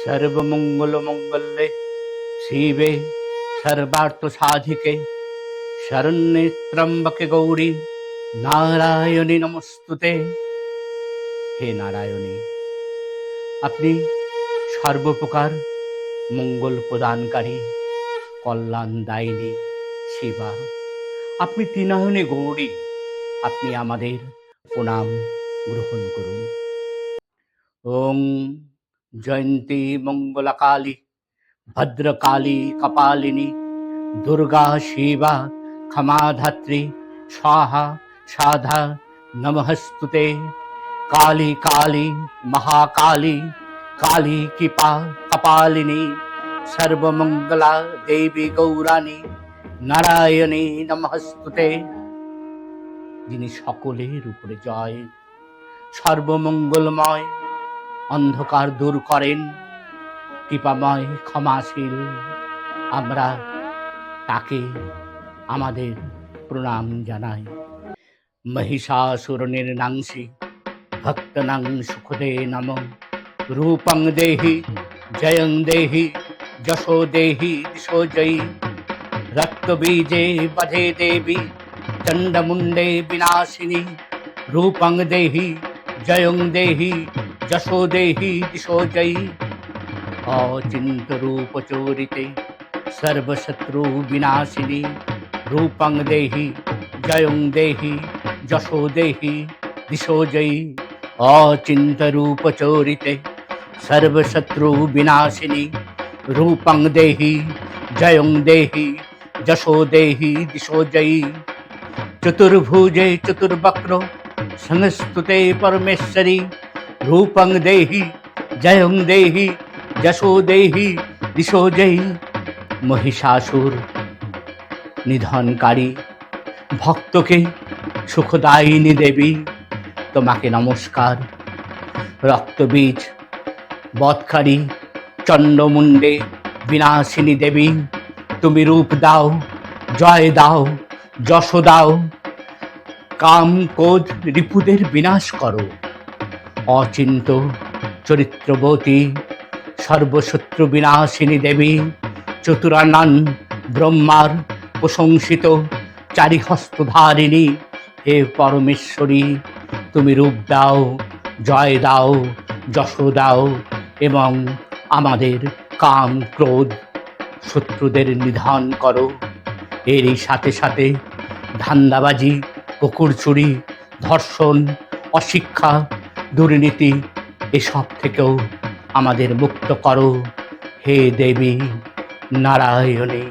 সর্বমঙ্গল মঙ্গলে শিবে সর্বার্থ সাধিকে শরণ্যে ত্রম্বকে গৌরী নারায়ণী নমস্তুতে হে নারায়ণী আপনি সর্বপ্রকার মঙ্গল প্রদানকারী কল্যাণ দায়িনী শিবা আপনি তিনায়নে গৌরী আপনি আমাদের প্রণাম গ্রহণ করুন ওং জয়ন্তী মঙ্গলাকালী, ভদ্রকালী কপালিনী, দুর্গা শিবা, ক্ষমাধাত্রী, স্বাহা, সাধা, নমস্তুতে। কালী কালী, মহাকালী, কালী কৃপা, কপালিনী, সর্বমঙ্গলা দেবী গৌরানী, নারায়ণী নমস্তুতে। যিনি সকলের উপরে জয়, সর্বমঙ্গলময় অন্ধকার দূর করেন। কৃপাময় ক্ষমাশীল, আমরা তাকে আমাদের প্রণাম জানাই। মহিষাসুর নির্নাংসি ভক্তনাং সুখদে নম। রূপং দেহি, জয়ং দেহি, যশো দেহি, দিশো জয়ী। রক্তবীজে বধে দেবী, চণ্ডমুণ্ডে বিনাশিনী। রূপং দেহি, জয়ং দেহি যশো দেহি দিশো জয়ী অচিন্ত রূপ চোরিতে সর্বশত্রু বিনাশিনী রূপং দেহি জয়ং দেহি যশো দেহি দিশো জয়ী অচিন্ত রূপ চোরিতে সর্বশত্রু বিনাশিনী রূপং দেহি জয়ং দেহি যশো দেহি দিশো জয়ী চতুর্ভুজে চতুর্বক্র সংস্তুতে পরমেশ্বরী রূপং দেহি জয়ং দেহি যশো দেহি দিশো জয়ী মহিষাসুর নিধনকারী ভক্তকে সুখদায়িনী দেবী তোমাকে নমস্কার। রক্তবীজ বৎকারী চণ্ডমুণ্ডে বিনাশিনী দেবী, তুমি রূপ দাও, জয় দাও, যশ দাও। কাম কোদ রিপুদের বিনাশ করো। অচিন্ত চরিত্রবতী, সর্বশত্রু বিনাশিনী দেবী, চতুরানন ব্রহ্মার প্রশংসিত চারিহস্তধারিণী। হে পরমেশ্বরী, তুমি রূপ দাও, জয় দাও, যশ দাও এবং আমাদের কাম ক্রোধ শত্রুদের নিধন করো। এরই সাথে সাথে ধান্দাবাজি কুকুর চুরি ধর্ষণ, অশিক্ষা দুর্নীতি এসব থেকেও আমাদের মুক্ত করো। হে দেবী নারায়ণী।